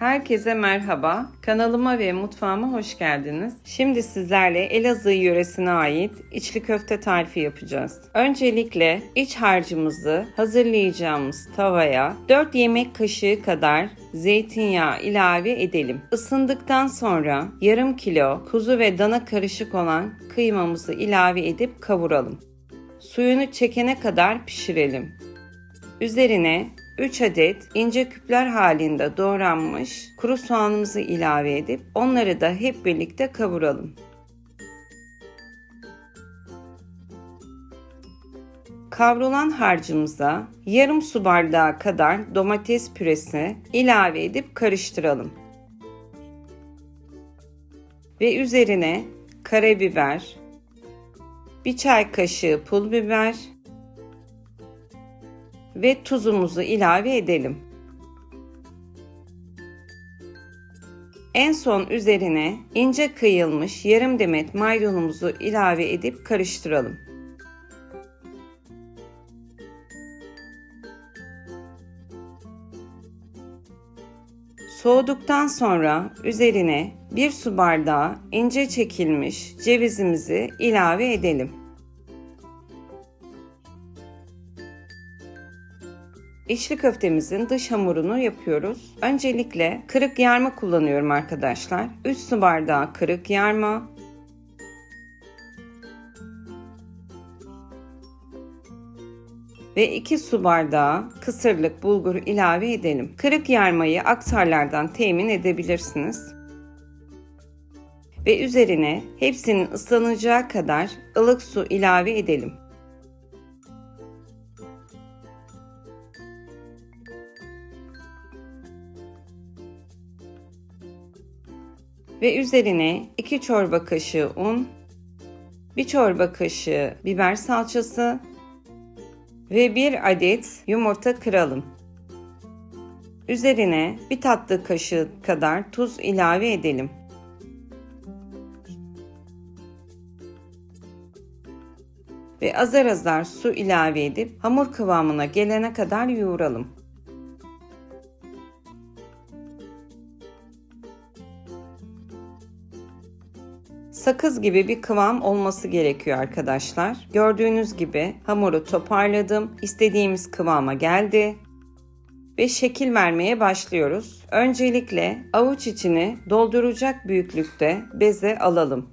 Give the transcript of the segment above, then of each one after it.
Herkese merhaba. Kanalıma ve mutfağıma hoş geldiniz. Şimdi sizlerle Elazığ yöresine ait içli köfte tarifi yapacağız. Öncelikle iç harcımızı hazırlayacağımız tavaya 4 yemek kaşığı kadar zeytinyağı ilave edelim. Isındıktan sonra yarım kilo kuzu ve dana karışık olan kıymamızı ilave edip kavuralım. Suyunu çekene kadar pişirelim. Üzerine 3 adet ince küpler halinde doğranmış kuru soğanımızı ilave edip onları da hep birlikte kavuralım. Kavrulan harcımıza yarım su bardağı kadar domates püresi ilave edip karıştıralım. Ve üzerine karabiber, bir çay kaşığı pul biber, ve tuzumuzu ilave edelim. En son üzerine ince kıyılmış yarım demet maydanozumuzu ilave edip karıştıralım. Soğuduktan sonra üzerine bir su bardağı ince çekilmiş cevizimizi ilave edelim. İçli köftemizin dış hamurunu yapıyoruz. Öncelikle kırık yarma kullanıyorum arkadaşlar. 3 su bardağı kırık yarma. Ve 2 su bardağı kısırlık bulgur ilave edelim. Kırık yarmayı aktarlardan temin edebilirsiniz. Ve üzerine hepsinin ıslanacağı kadar ılık su ilave edelim. Ve üzerine 2 çorba kaşığı un, 1 çorba kaşığı biber salçası ve 1 adet yumurta kıralım. Üzerine 1 tatlı kaşığı kadar tuz ilave edelim. Ve azar azar su ilave edip hamur kıvamına gelene kadar yoğuralım. Sakız gibi bir kıvam olması gerekiyor arkadaşlar. Gördüğünüz gibi hamuru toparladım. İstediğimiz kıvama geldi. Ve şekil vermeye başlıyoruz. Öncelikle avuç içini dolduracak büyüklükte beze alalım.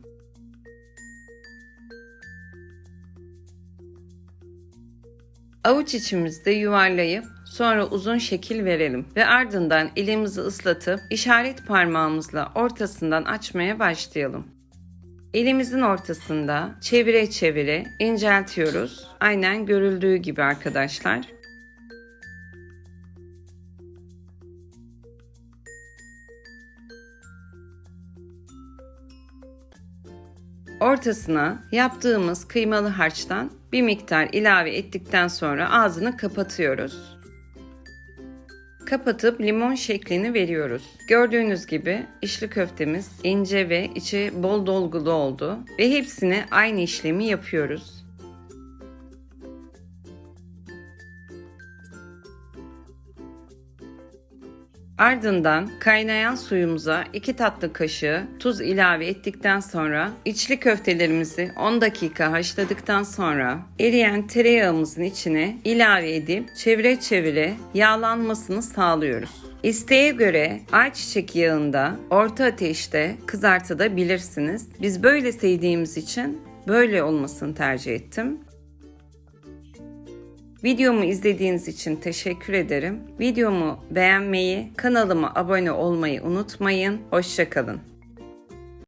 Avuç içimizde yuvarlayıp Sonra uzun şekil verelim ve ardından elimizi ıslatıp işaret parmağımızla ortasından açmaya başlayalım. Elimizin ortasında çevire çevire inceltiyoruz. Aynen görüldüğü gibi arkadaşlar. Ortasına yaptığımız kıymalı harçtan bir miktar ilave ettikten sonra ağzını kapatıyoruz kapatıp limon şeklini veriyoruz. Gördüğünüz gibi içli köftemiz ince ve içi bol dolgulu oldu ve hepsine aynı işlemi yapıyoruz. Ardından kaynayan suyumuza 2 tatlı kaşığı tuz ilave ettikten sonra içli köftelerimizi 10 dakika haşladıktan sonra eriyen tereyağımızın içine ilave edip çevire çevire yağlanmasını sağlıyoruz. İsteğe göre ayçiçek yağında orta ateşte kızartabilirsiniz. Biz böyle sevdiğimiz için böyle olmasını tercih ettim. Videomu izlediğiniz için teşekkür ederim. Videomu beğenmeyi, kanalıma abone olmayı unutmayın. Hoşçakalın.